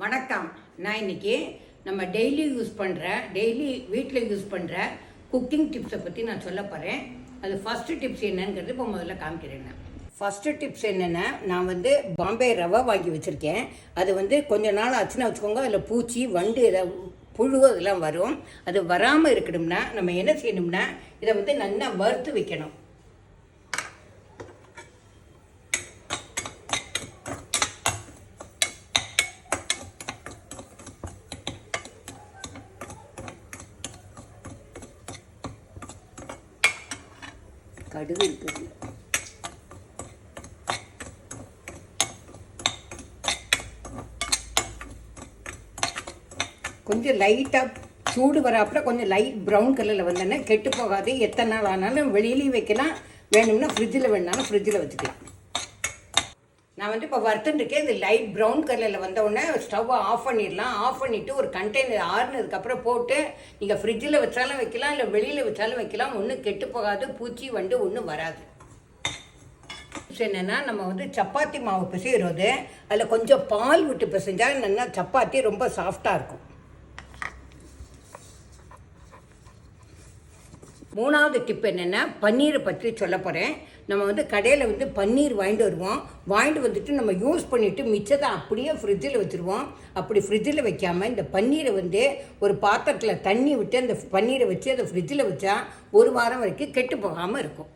வணக்கம். நான் இன்னைக்கு நம்ம டெய்லி யூஸ் பண்ணுற டெய்லி வீட்டில் யூஸ் பண்ணுற குக்கிங் டிப்ஸை பற்றி நான் சொல்ல போகிறேன் அது ஃபஸ்ட்டு டிப்ஸ் என்னங்கிறது இப்போ முதல்ல காமிக்கிறேன் நான். ஃபஸ்ட்டு டிப்ஸ் என்னென்னா நான் வந்து பாம்பே ரவை வாங்கி வச்சுருக்கேன். அது வந்து கொஞ்ச நாள் ஆச்சுன்னா வச்சுக்கோங்க அதில் பூச்சி வண்டு இதை- புழு அதெல்லாம் வரும். அது வராமல் இருக்கணும்னா நம்ம என்ன செய்யணும்னா இதை வந்து நல்லா வறுத்து வைக்கணும். கடுகு இருக்குது. கொஞ்சம் லைட்டாக சூடு வராப்புல கொஞ்சம் லைட் ப்ரௌன் கலரில் வந்தோன்னே கெட்டு போகாது. எத்தனை நாள் ஆனாலும் வெளியிலையும் வைக்கலாம். வேணும்னா ஃப்ரிட்ஜில் வேணாலும் ஃப்ரிட்ஜில் வச்சுக்கலாம். நான் வந்து இப்போ வறுத்துட்டுருக்கேன். இது லைட் ப்ரௌன் கலரில் வந்த உடனே ஸ்டவ்வை ஆஃப் பண்ணிடலாம். ஆஃப் பண்ணிவிட்டு ஒரு கண்டெய்னர் ஆறுனதுக்கப்புறம் போட்டு நீங்கள் ஃப்ரிட்ஜில் வச்சாலும் வைக்கலாம் இல்லை வெளியில் வச்சாலும் வைக்கலாம். ஒன்றும் கெட்டு போகாது பூச்சி வண்டு ஒன்றும் வராது. என்னென்னா நம்ம வந்து சப்பாத்தி மாவு பிசைகிறது அதில் கொஞ்சம் பால் விட்டு பிசைஞ்சால் நல்லா சப்பாத்தி ரொம்ப சாஃப்டாக இருக்கும். மூணாவது டிப் என்னென்னா பன்னீரை பற்றி சொல்ல போகிறேன் நம்ம வந்து கடையில் வந்து பன்னீர் வாங்கிட்டு வருவோம். வாங்கிட்டு வந்துட்டு நம்ம யூஸ் பண்ணிவிட்டு மிச்சத்தை அப்படியே ஃப்ரிட்ஜில் வச்சுருவோம். அப்படி ஃப்ரிட்ஜில் வைக்காமல் இந்த பன்னீரை வந்து ஒரு பாத்திரத்தில் தண்ணி விட்டு அந்த பன்னீரை வச்சு அதை ஃப்ரிட்ஜில் வச்சா ஒரு வாரம் வரைக்கும் கெட்டு போகாமல் இருக்கும்.